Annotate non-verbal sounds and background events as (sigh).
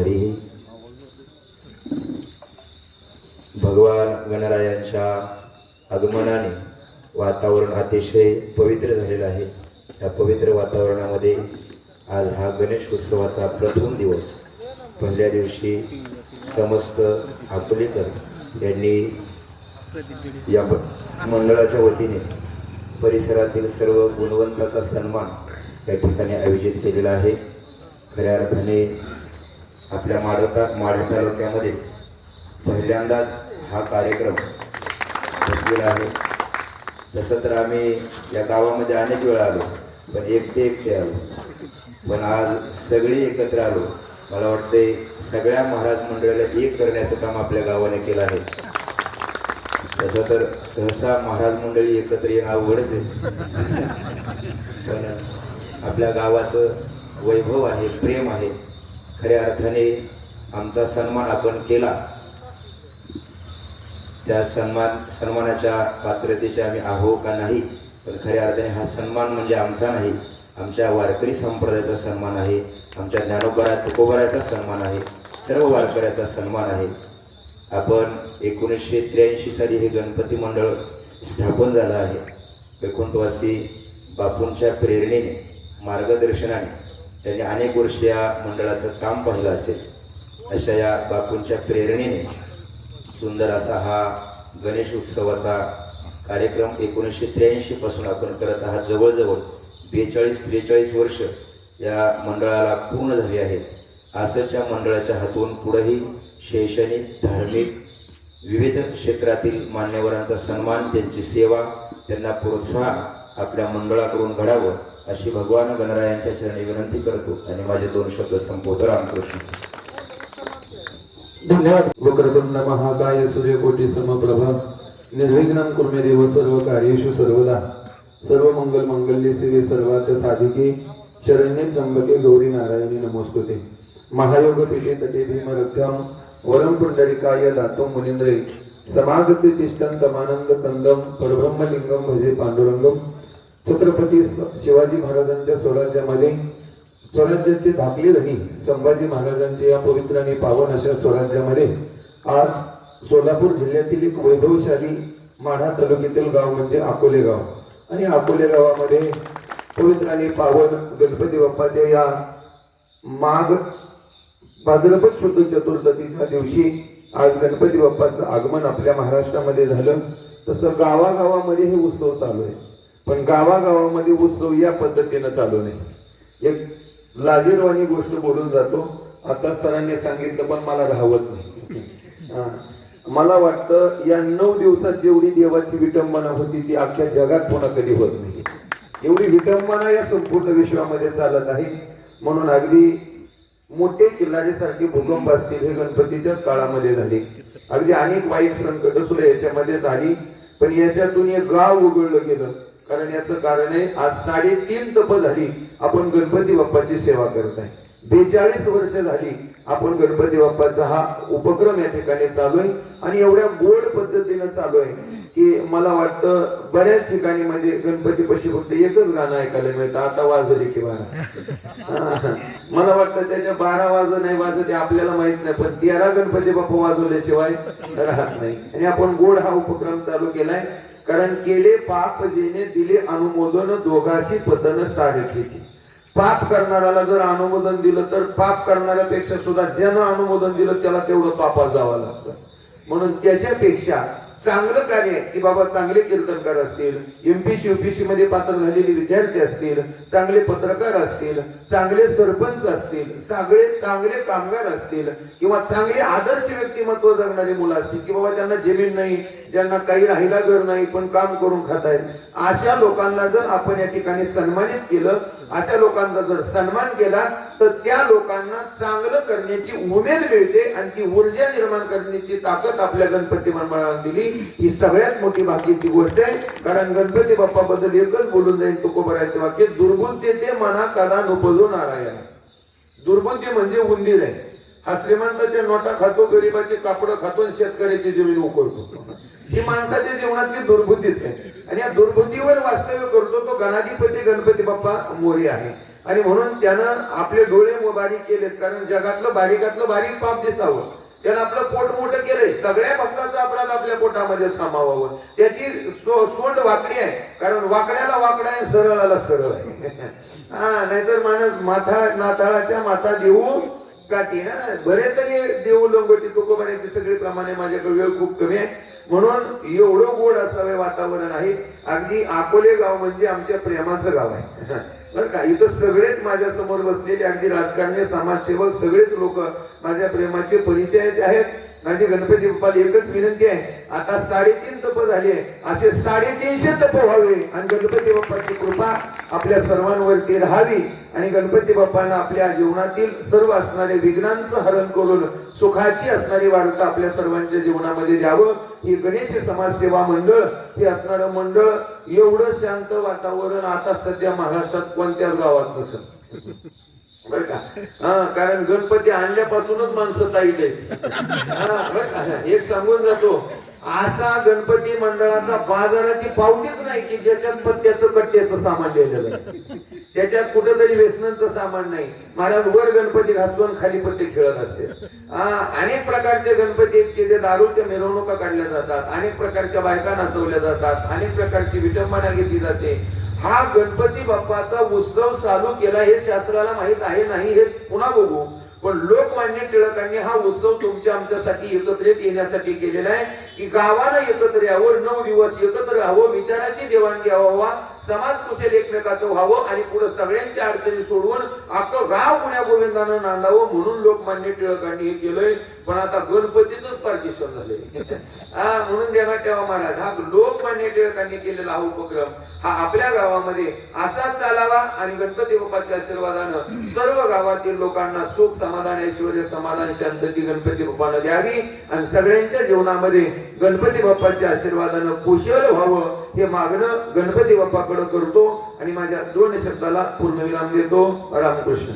हरी. भगवान गणरायांच्या आगमनाने वातावरण अतिशय पवित्र झालेलं आहे. या पवित्र वातावरणामध्ये आज हा गणेश उत्सवाचा प्रथम दिवस. पहिल्या दिवशी समस्त अकोलेकर यांनी या मंडळाच्या वतीने परिसरातील सर्व गुणवंताचा सन्मान या ठिकाणी आयोजित केलेला आहे. खऱ्या अर्थाने आपल्या माडवता माढा तालुक्यामध्ये पहिल्यांदाच हा कार्यक्रम घेतलेला आहे. तसं तर आम्ही या गावामध्ये अनेक वेळा आलो पण एकटे एकटे आलो. पण आज सगळे एकत्र आलो. मला वाटते सगळ्या महाराज मंडळाला एक करण्याचं काम आपल्या गावाने केलं आहे. तसं तर सहसा महाराज मंडळी एकत्र येणं अवघडच आहे. पण आपल्या गावाचं वैभव आहे प्रेम आहे. खऱ्या अर्थाने आमचा सन्मान आपण केला. त्या सन्मान सन्मानाच्या पात्रतेचे आम्ही आहो का नाही पण खऱ्या अर्थाने हा सन्मान म्हणजे आमचा नाही. आमच्या वारकरी संप्रदायाचा सन्मान आहे आमच्या ज्ञानोबरा तुकोबराचा सन्मान आहे सर्व वारकऱ्याचा सन्मान आहे. आपण एकोणीसशे त्र्याऐंशी साली हे गणपती मंडळ स्थापन झालं आहे. वैकुंठवासी बापूंच्या प्रेरणेने मार्गदर्शनाने त्यांनी अनेक वर्ष या मंडळाचं काम पाहिलं असेल अशा या बापूंच्या प्रेरणेने सुंदर असा हा गणेश उत्सवाचा कार्यक्रम एकोणीसशे त्र्याऐंशी पासून आपण करत आहात. जवळजवळ बेचाळीस त्रेचाळीस वर्ष या मंडळाला पूर्ण झाली आहेत आसरच्या मंडळाच्या हातून पुढेही शैक्षणिक धार्मिक विविध क्षेत्रातील मान्यवरांचा सन्मान त्यांची सेवा त्यांना प्रोत्साहन आपल्या मंडळाकडून घडावं अशी भगवान गणरायांच्या चरणी विनंती करतो आणि माझे दोन शब्द संपवतो. रामकृष्ण. धन्यवाद. वक्रतुंड महाकाय सूर्यकोटी समप्रभा. निर्विघ्नं कुर्मे देव सर्व कार्येषु सर्वदा. सर्व मंगल मंगल्ये सेवे सर्वात साधिके. शरण्ये त्र्यंबके गौरी नारायणी नमोस्तुते. महायोग पीठे तटे भीम रक्तम वरम पुंडरिकाय दातो मुनिंद्रे समागते तिष्ठन्तमानंद कंदम परब्रह्मलिंगम भजे पांडुरंगम छत्रपती शिवाजी महाराजांच्या स्वराज्यामध्ये स्वराज्याचे धाकली धनी संभाजी महाराजांचे या पवित्र आणि पावन अशा स्वराज्यामध्ये आज सोलापूर जिल्ह्यातील एक वैभवशाली माढा तालुक्यातील गाव म्हणजे अकोले गाव. आणि अकोले गावामध्ये पवित्र आणि पावन गणपती बाप्पाच्या या माघ भाद्रपद शुद्ध चतुर्थीच्या दिवशी आज गणपती बाप्पाचं आगमन आपल्या महाराष्ट्रामध्ये झालं. तसं गावागावामध्ये हे उत्सव चालू आहे. पण गावागावामध्ये उत्सव या पद्धतीनं चालू नाही. एक लाजीरवाणी गोष्ट बोलून जातो. आता सरांनी सांगितलं पण मला राहवत नाही. मला वाटतं या नऊ दिवसात जेवढी देवाची विटंबना होती ती अख्ख्या जगात पुन्हा कधी होत नाही. एवढी विटंबना या संपूर्ण विश्वामध्ये चालत आहे. म्हणून अगदी मोठे किल्लारीसारखे भूकंप असतील हे गणपतीच्याच काळामध्ये झाले. अगदी अनेक वाईट संकट सुद्धा याच्यामध्ये झाली पण याच्यातून एक गाव उघडलं गेलं. कारण याचं कारण आहे आज साडेतीन तप झाली आपण गणपती बाप्पाची सेवा करत आहे. बेचाळीस वर्ष झाली आपण गणपती बाप्पाचा हा उपक्रम या ठिकाणी चालू आहे आणि एवढ्या गोड पद्धतीनं चालू आहे की मला वाटतं बऱ्याच ठिकाणी मध्ये गणपती पशी फक्त एकच गाणं ऐकायला मिळतं आता वाजले की बारा (laughs) मला वाटतं त्याच्या बारा वाज नाही वाजत ते आपल्याला माहीत नाही पण तेरा गणपती बाप्पा वाजवल्याशिवाय राहत नाही. आणि आपण गोड हा उपक्रम चालू केलाय कारण केले पाप जेने दिले अनुमोदन दोघाशी पतन सारखीची. पाप करणाऱ्याला जर अनुमोदन दिलं तर पाप करणाऱ्यापेक्षा सुद्धा ज्यानं अनुमोदन दिलं त्याला तेवढं पापा जावं लागतं. म्हणून त्याच्यापेक्षा चांगलं कार्य की बाबा चांगले कीर्तनकार असतील एमपीसी युपीसी मध्ये पात्र झालेले विद्यार्थी असतील चांगले पत्रकार असतील चांगले सरपंच असतील सगळे चांगले कामगार असतील किंवा चांगले आदर्श व्यक्तिमत्व जगणारी मुलं असतील की बाबा त्यांना जमीन नाही ज्यांना काही राहिला घर नाही पण काम करून खातायत अशा लोकांना जर आपण या ठिकाणी सन्मानित केलं अशा लोकांचा जर सन्मान केला तर त्या लोकांना चांगलं करण्याची उमेद मिळते आणि ती ऊर्जा निर्माण करण्याची ताकद आपल्या गणपती मंडळाला दिली. ही सगळ्यात मोठी बाकीची गोष्ट आहे. कारण गणपती बाप्पा बद्दल एकच बोलून जाईल तुकोबरायचं वाक्य दुर्बुद्धी ते मना कदा नुपजो नारायण. दुर्बुद्धी म्हणजे उंदीर आहे. हा श्रीमंताच्या नोटा खातो गरीबाचे कापड खातो आणि शेतकऱ्याची जमीन उकळतो ही माणसाच्या जीवनातली दुर्बुद्धीच आहे. आणि या दुर्बुद्धीवर वास्तव्य करतो तो गणाधिपती गणपती बाप्पा मोरी आहे. आणि म्हणून त्यानं आपले डोळे बारीक केलेत कारण जगातलं बारीकातलं बारीक पाप दिसावं. त्यानं आपलं पोट मोठं केलंय. सगळ्या भक्ताचा अपराध आपल्या पोटामध्ये सामावावं. त्याची सोंड वाकडी आहे. कारण वाकड्याला वाकडा आहे सरळाला सरळ आहे. (laughs) हा नाहीतर माणूस माथाळा नाताळाच्या माथा देऊन गाठी ना? बरे तरी देऊ लंगोटी तुकोबाण्याची सगळी प्रमाणे माझ्याकडे वेळ खूप कमी आहे. म्हणून एवढं गोड असावे वातावरण आहे. अगदी अकोले गाव म्हणजे आमच्या प्रेमाचं गाव आहे. (laughs) बरं का? इथं सगळेच माझ्यासमोर बसलेले अगदी राजकारणी समाजसेवक सगळेच लोक माझ्या प्रेमाचे परिचयाचे आहेत. माझी गणपती बाप्पाला एकच विनंती आहे आता साडेतीन तप झाले असे साडेतीनशे तप व्हावे. आणि गणपती बाप्पाची कृपा आपल्या सर्वांवरती राहावी. आणि गणपती बाप्पांना आपल्या जीवनातील सर्व असणारे विघ्नांचं हरण करून सुखाची असणारी वार्ता आपल्या सर्वांच्या जीवनामध्ये द्यावं. ही गणेश समाजसेवा मंडळ हे असणारं मंडळ एवढं शांत वातावरण आता सध्या महाराष्ट्रात कोणत्याच गावात नसेल. बर का? हा कारण गणपती आणल्यापासूनच माणसं ताईट आहेत. हा, एक सांगून जातो असा गणपती मंडळाचा बाजाराची पावतीच नाही की ज्याच्यात पत्त्याचं कट्ट्याचं सामान लिहिलेलं त्याच्यात कुठेतरी व्यसनांचं सामान नाही. महाराज वर गणपती घासून खाली पत्ते खेळत असते. हा, अनेक प्रकारचे गणपती आहेत की जे दारूच्या मिरवणुका काढल्या जातात अनेक प्रकारच्या बायका नाचवल्या जातात अनेक प्रकारची विटंबना घेतली जाते. हा गणपती बाप्पाचा उत्सव चालू केला हे शास्त्राला माहीत आहे नाही हे पुन्हा बघू. पण लोकमान्य टिळकांनी हा उत्सव तुमच्या आमच्यासाठी एकत्रित येण्यासाठी केलेला आहे. की गावानं एकत्र यावं नऊ दिवस एकत्र राहावं विचाराची देवाणघेवाण व्हावा समाज कुशल एकमेकाचं व्हावं आणि पुढे सगळ्यांच्या अडचणी सोडवून अख्खं गाव पुण्या गोविंदानं नांदावं म्हणून लोकमान्य टिळकांनी हे केलंय. पण आता गणपतीच पार्टिशन झाले हा म्हणून देण्यात ठेवा महाराज. हा लोकमान्य टिळकांनी केलेला हा उपक्रम हा आपल्या गावामध्ये असाच चालावा आणि गणपती बाप्पाच्या आशीर्वादानं सर्व गावातील लोकांना सुख समाधान ऐश्वर समाधान शांतती गणपती बाप्पाला द्यावी आणि सगळ्यांच्या जीवनामध्ये गणपती बाप्पाच्या आशीर्वादानं कुशल व्हावं हे मागणं गणपती बाप्पाकडे करतो आणि माझ्या दोन शब्दाला पूर्णविराम देतो. रामकृष्ण.